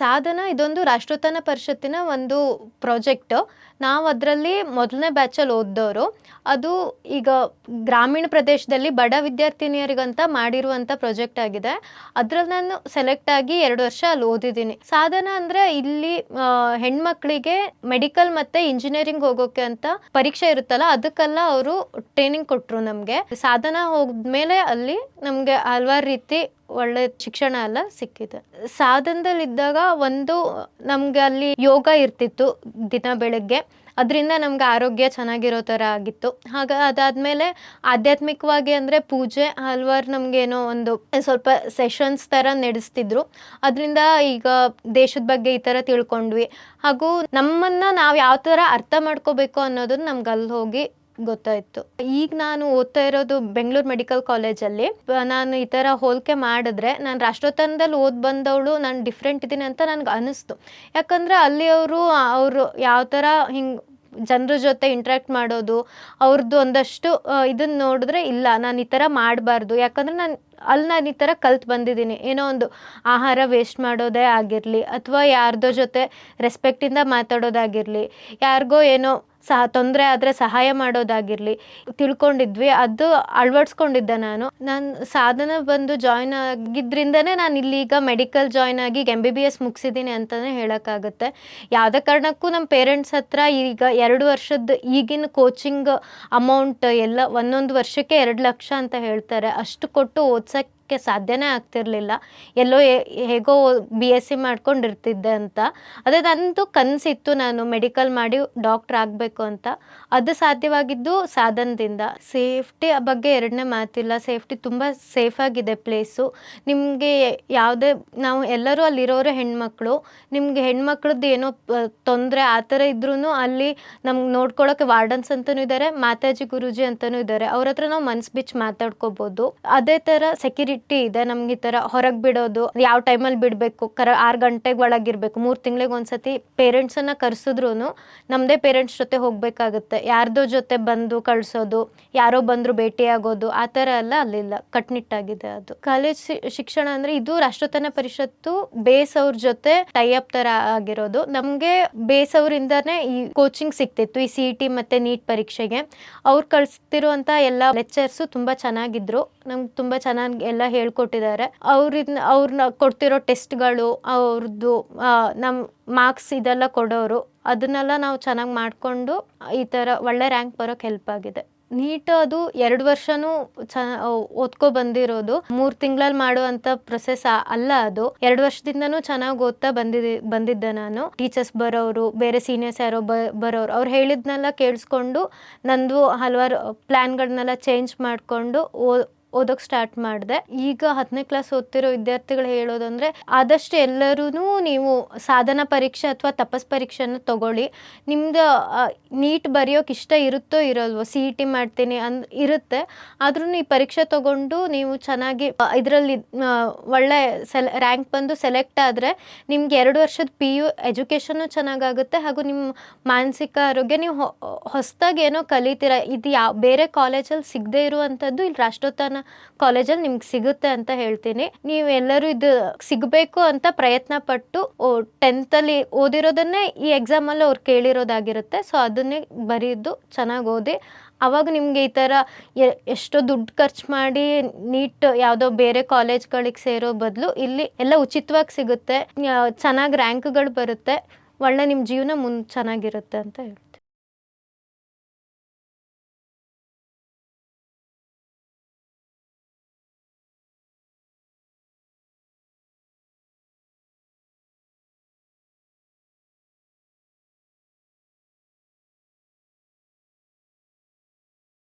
ಸಾಧನ ಇದೊಂದು ರಾಷ್ಟ್ರೋತ್ಥಾನ ಪರಿಷತ್ತಿನ ಒಂದು ಪ್ರಾಜೆಕ್ಟ್. ನಾವು ಅದರಲ್ಲಿ ಮೊದಲನೇ ಬ್ಯಾಚಲ್ಲಿ ಓದ್ದವರು. ಅದು ಈಗ ಗ್ರಾಮೀಣ ಪ್ರದೇಶದಲ್ಲಿ ಬಡ ವಿದ್ಯಾರ್ಥಿನಿಯರಿಗಂತ ಮಾಡಿರುವಂಥ ಪ್ರಾಜೆಕ್ಟ್ ಆಗಿದೆ. ಅದ್ರಲ್ಲಿ ನಾನು ಸೆಲೆಕ್ಟ್ ಆಗಿ ಎರಡು ವರ್ಷ ಅಲ್ಲಿ ಓದಿದ್ದೀನಿ. ಸಾಧನ ಅಂದರೆ ಇಲ್ಲಿ ಹೆಣ್ಮಕ್ಳಿಗೆ ಮೆಡಿಕಲ್ ಮತ್ತು ಇಂಜಿನಿಯರಿಂಗ್ ಹೋಗೋಕೆ ಅಂತ ಪರೀಕ್ಷೆ ಇರುತ್ತಲ್ಲ, ಅದಕ್ಕೆಲ್ಲ ಅವರು ಟ್ರೈನಿಂಗ್ ಕೊಟ್ಟರು ನಮಗೆ. ಸಾಧನ ಹೋದ್ಮೇಲೆ ಅಲ್ಲಿ ನಮಗೆ ಹಲವಾರು ರೀತಿ ಒಳ್ಳೆ ಶಿಕ್ಷಣ ಎಲ್ಲ ಸಿಕ್ಕಿದೆ. ಸಾಧನದಲ್ಲಿದ್ದಾಗ ಒಂದು ನಮ್ಗೆ ಅಲ್ಲಿ ಯೋಗ ಇರ್ತಿತ್ತು ದಿನ ಬೆಳಗ್ಗೆ. ಅದರಿಂದ ನಮ್ಗೆ ಆರೋಗ್ಯ ಚೆನ್ನಾಗಿರೋ ಥರ ಆಗಿತ್ತು. ಹಾಗ ಅದಾದಮೇಲೆ ಆಧ್ಯಾತ್ಮಿಕವಾಗಿ ಅಂದರೆ ಪೂಜೆ, ಹಲ್ವಾರು ನಮಗೇನೋ ಒಂದು ಸ್ವಲ್ಪ ಸೆಷನ್ಸ್ ಥರ ನಡೆಸ್ತಿದ್ರು. ಅದರಿಂದ ಈಗ ದೇಶದ ಬಗ್ಗೆ ಈ ಥರ ತಿಳ್ಕೊಂಡ್ವಿ. ಹಾಗೂ ನಮ್ಮನ್ನು ನಾವು ಯಾವ ಥರ ಅರ್ಥ ಮಾಡ್ಕೋಬೇಕು ಅನ್ನೋದನ್ನ ನಮ್ಗೆ ಅಲ್ಲಿ ಹೋಗಿ ಗೊತ್ತಾಯ್ತು. ಈಗ ನಾನು ಓದ್ತಾ ಇರೋದು ಬೆಂಗಳೂರು ಮೆಡಿಕಲ್ ಕಾಲೇಜಲ್ಲಿ. ನಾನು ಈ ಥರ ಹೋಲಿಕೆ ಮಾಡಿದ್ರೆ ನಾನು ರಾಷ್ಟ್ರೋತ್ಥಾನದಲ್ಲಿ ಓದ್ ಬಂದವಳು ನಾನು ಡಿಫ್ರೆಂಟ್ ಇದ್ದೀನಿ ಅಂತ ನನಗೆ ಅನಿಸ್ತು. ಯಾಕಂದರೆ ಅಲ್ಲಿ ಅವರು ಅವರು ಯಾವ ಥರ ಹಿಂಗೆ ಜನರ ಜೊತೆ ಇಂಟ್ರ್ಯಾಕ್ಟ್ ಮಾಡೋದು ಅವ್ರದ್ದು ಒಂದಷ್ಟು ಇದನ್ನ ನೋಡಿದ್ರೆ ಇಲ್ಲ, ನಾನು ಈ ಥರ ಮಾಡಬಾರ್ದು. ಯಾಕಂದರೆ ನಾನು, ಅಲ್ಲಿ ನಾನು ಈ ಥರ ಕಲ್ತು ಬಂದಿದ್ದೀನಿ. ಏನೋ ಒಂದು ಆಹಾರ ವೇಸ್ಟ್ ಮಾಡೋದೇ ಆಗಿರಲಿ, ಅಥವಾ ಯಾರ್ದೋ ಜೊತೆ ರೆಸ್ಪೆಕ್ಟಿಂದ ಮಾತಾಡೋದಾಗಿರಲಿ, ಯಾರಿಗೋ ಏನೋ ಸಹ ತೊಂದರೆ ಆದರೆ ಸಹಾಯ ಮಾಡೋದಾಗಿರಲಿ ತಿಳ್ಕೊಂಡಿದ್ವಿ. ಅದು ಅಳವಡಿಸ್ಕೊಂಡಿದ್ದೆ ನಾನು. ನಾನು ಸಾಧನ ಬಂದು ಜಾಯ್ನ್ ಆಗಿದ್ದರಿಂದನೇ ನಾನು ಇಲ್ಲಿಗ ಮೆಡಿಕಲ್ ಜಾಯ್ನ್ ಆಗಿ ಎಂ ಬಿ ಬಿ ಎಸ್ ಮುಗಿಸಿದ್ದೀನಿ ಅಂತಲೇ ಹೇಳೋಕ್ಕಾಗುತ್ತೆ. ಯಾವುದೇ ಕಾರಣಕ್ಕೂ ನಮ್ಮ ಪೇರೆಂಟ್ಸ್ ಹತ್ರ ಈಗ ಎರಡು ವರ್ಷದ ಈಗಿನ ಕೋಚಿಂಗ್ ಅಮೌಂಟ್ ಎಲ್ಲ ಒಂದೊಂದು ವರ್ಷಕ್ಕೆ ಎರಡು ಲಕ್ಷ ಅಂತ ಹೇಳ್ತಾರೆ. ಅಷ್ಟು ಕೊಟ್ಟು ಓದ್ಸೋಕ್ಕೆ ಸಾಧ್ಯನೇ ಆಗ್ತಿರ್ಲಿಲ್ಲ. ಎಲ್ಲೋ ಹೇಗೋ ಬಿ ಎಸ್ ಸಿ ಮಾಡ್ಕೊಂಡಿರ್ತಿದ್ದೆ ಅಂತ. ಅದೇ ನಂದು ಕನಸಿತ್ತು ನಾನು ಮೆಡಿಕಲ್ ಮಾಡಿ ಡಾಕ್ಟ್ರ್ ಆಗಬೇಕು ಅಂತ. ಅದು ಸಾಧ್ಯವಾಗಿದ್ದು ಸಾಧನದಿಂದ. ಸೇಫ್ಟಿ ಬಗ್ಗೆ ಎರಡನೇ ಮಾತಿಲ್ಲ. ಸೇಫ್ಟಿ ತುಂಬ ಸೇಫಾಗಿದೆ ಪ್ಲೇಸು ನಿಮಗೆ ಯಾವುದೇ, ನಾವು ಎಲ್ಲರೂ ಅಲ್ಲಿರೋರು ಹೆಣ್ಮಕ್ಳು. ನಿಮಗೆ ಹೆಣ್ಮಕ್ಳದ್ದು ಏನೋ ತೊಂದರೆ ಆ ಥರ ಇದ್ರೂ ಅಲ್ಲಿ ನಮ್ಗೆ ನೋಡ್ಕೊಳ್ಳೋಕೆ ವಾರ್ಡನ್ಸ್ ಅಂತಲೂ ಇದ್ದಾರೆ ಮಾತಾಜಿ ಗುರೂಜಿ ಅಂತಲೂ ಇದ್ದಾರೆ ಅವ್ರ ಹತ್ರ ನಾವು ಮನ್ಸು ಬಿಚ್ಚಿ ಮಾತಾಡ್ಕೋಬೋದು. ಅದೇ ಥರ ಸೆಕ್ಯೂರಿಟಿ ಇದೆ ನಮ್ಗೆ ಈ ತರ ಹೊರಗೆ ಬಿಡೋದು ಯಾವ ಟೈಮಲ್ಲಿ ಬಿಡಬೇಕು, ಕರ, ಆರು ಗಂಟೆಗೆ ಒಳಗಿರ್ಬೇಕು, ಮೂರು ತಿಂಗಳಿಗೆ ಒಂದ್ಸತಿ ಪೇರೆಂಟ್ಸನ್ನು ಕರೆಸಿದ್ರು ನಮ್ಮದೇ ಪೇರೆಂಟ್ಸ್ ಜೊತೆ ಹೋಗಬೇಕಾಗುತ್ತೆ. ಯಾರ್ದೋ ಜೊತೆ ಬಂದು ಕಳಿಸೋದು, ಯಾರೋ ಬಂದರು ಭೇಟಿಯಾಗೋದು ಆ ಥರ ಎಲ್ಲ ಅಲ್ಲಿಲ್ಲ, ಕಟ್ನಿಟ್ಟಾಗಿದೆ ಅದು. ಕಾಲೇಜ್ ಶಿಕ್ಷಣ ಅಂದರೆ ಇದು ರಾಷ್ಟ್ರತನ ಪರಿಷತ್ತು ಬೇಸ್ ಅವ್ರ ಜೊತೆ ಟೈಅಪ್ ಥರ ಆಗಿರೋದು. ನಮಗೆ ಬೇಸ್ ಅವರಿಂದನೇ ಈ ಕೋಚಿಂಗ್ ಸಿಗ್ತಿತ್ತು, ಈ ಸಿ ಇ ಟಿ ಮತ್ತು ನೀಟ್ ಪರೀಕ್ಷೆಗೆ. ಅವ್ರು ಕಳಿಸ್ತಿರುವಂಥ ಎಲ್ಲ ಲೆಕ್ಚರ್ಸು ತುಂಬ ಚೆನ್ನಾಗಿದ್ರು. ನಮ್ಗೆ ತುಂಬ ಚೆನ್ನಾಗಿ ಎಲ್ಲ ಹೇಳ್ಕೊಟ್ಟಿದ್ದಾರೆ. ಅವ್ರಿಂದ ಅವ್ರನ್ನ ಕೊಡ್ತಿರೋ ಟೆಸ್ಟ್ಗಳು ಅವ್ರದ್ದು ನಮ್ಮ ಮಾರ್ಕ್ಸ್ ಇದೆಲ್ಲ ಕೊಡೋರು, ಅದನ್ನೆಲ್ಲ ನಾವು ಚೆನ್ನಾಗಿ ಮಾಡಿಕೊಂಡು ಈ ಥರ ಒಳ್ಳೆ ರ್ಯಾಂಕ್ ಬರೋಕ್ಕೆ ಹೆಲ್ಪ್ ಆಗಿದೆ. ನೀಟ್ ಅದು ಎರಡು ವರ್ಷನೂ ಚ ಓದ್ಕೊ ಬಂದಿರೋದು. ಮೂರು ತಿಂಗಳಲ್ಲಿ ಮಾಡುವಂಥ ಪ್ರೊಸೆಸ್ ಅಲ್ಲ ಅದು. ಎರಡು ವರ್ಷದಿಂದನೂ ಚೆನ್ನಾಗಿ ಓದ್ತಾ ಬಂದಿದ್ದೆ ಬಂದಿದ್ದೆ ನಾನು. ಟೀಚರ್ಸ್ ಬರೋರು, ಬೇರೆ ಸೀನಿಯರ್ಸ್ ಯಾರೋ ಬ, ಬರೋರು, ಅವ್ರು ಹೇಳಿದ್ನೆಲ್ಲ ಕೇಳಿಸ್ಕೊಂಡು ನಂದು ಹಲವಾರು ಪ್ಲ್ಯಾನ್ಗಳನ್ನೆಲ್ಲ ಚೇಂಜ್ ಮಾಡಿಕೊಂಡು ಓ ಓದೋಕೆ ಸ್ಟಾರ್ಟ್ ಮಾಡಿದೆ. ಈಗ ಹತ್ತನೇ ಕ್ಲಾಸ್ ಓದ್ತಿರೋ ವಿದ್ಯಾರ್ಥಿಗಳು ಹೇಳೋದಂದ್ರೆ, ಆದಷ್ಟು ಎಲ್ಲರೂ ನೀವು ಸಾಧನ ಪರೀಕ್ಷೆ ಅಥವಾ ತಪಸ್ ಪರೀಕ್ಷೆನ ತಗೊಳ್ಳಿ. ನಿಮ್ದು ನೀಟ್ ಬರೆಯೋಕೆ ಇಷ್ಟ ಇರುತ್ತೋ ಇರಲ್ವೋ ಸಿ ಇ ಟಿ ಮಾಡ್ತೀನಿ ಅಂದ್ ಇರುತ್ತೆ. ಆದ್ರೂ ಈ ಪರೀಕ್ಷೆ ತಗೊಂಡು ನೀವು ಚೆನ್ನಾಗಿ ಇದರಲ್ಲಿ ಒಳ್ಳೆ ಸೆಲೆ ರ್ಯಾಂಕ್ ಬಂದು ಸೆಲೆಕ್ಟ್ ಆದರೆ ನಿಮ್ಗೆ ಎರಡು ವರ್ಷದ ಪಿ ಯು ಎಜುಕೇಷನ್ನು ಚೆನ್ನಾಗಾಗುತ್ತೆ ಹಾಗೂ ನಿಮ್ಮ ಮಾನಸಿಕ ಆರೋಗ್ಯ ನೀವು ಹೊಸದಾಗಿ ಏನೋ ಕಲಿತೀರ. ಇದು ಯಾವ, ಬೇರೆ ಕಾಲೇಜಲ್ಲಿ ಸಿಗದೇ ಇರುವಂಥದ್ದು ಇಲ್ಲಿ ರಾಷ್ಟ್ರೋತ್ಥಾನ ಕಾಲೇಜಲ್ಲಿ ನಿಮ್ಗೆ ಸಿಗುತ್ತೆ ಅಂತ ಹೇಳ್ತೀನಿ. ನೀವೆಲ್ಲರೂ ಇದು ಸಿಗಬೇಕು ಅಂತ ಪ್ರಯತ್ನ ಪಟ್ಟು ಟೆಂತಲ್ಲಿ ಓದಿರೋದನ್ನೇ ಈ ಎಕ್ಸಾಮಲ್ಲಿ ಅವ್ರು ಕೇಳಿರೋದಾಗಿರುತ್ತೆ. ಸೊ ಅದನ್ನೇ ಬರೆಯೋದು ಚೆನ್ನಾಗಿ ಓದಿ. ಅವಾಗ ನಿಮಗೆ ಈ ಥರ ಎಷ್ಟೋ ದುಡ್ಡು ಖರ್ಚು ಮಾಡಿ ನೀಟ್ ಯಾವುದೋ ಬೇರೆ ಕಾಲೇಜ್ಗಳಿಗೆ ಸೇರೋ ಬದಲು ಇಲ್ಲಿ ಎಲ್ಲ ಉಚಿತವಾಗಿ ಸಿಗುತ್ತೆ. ಚೆನ್ನಾಗಿ ರ್ಯಾಂಕ್ಗಳು ಬರುತ್ತೆ. ಒಳ್ಳೆ ನಿಮ್ಮ ಜೀವನ ಮುಂದೆ ಚೆನ್ನಾಗಿರುತ್ತೆ ಅಂತ ಹೇಳಿ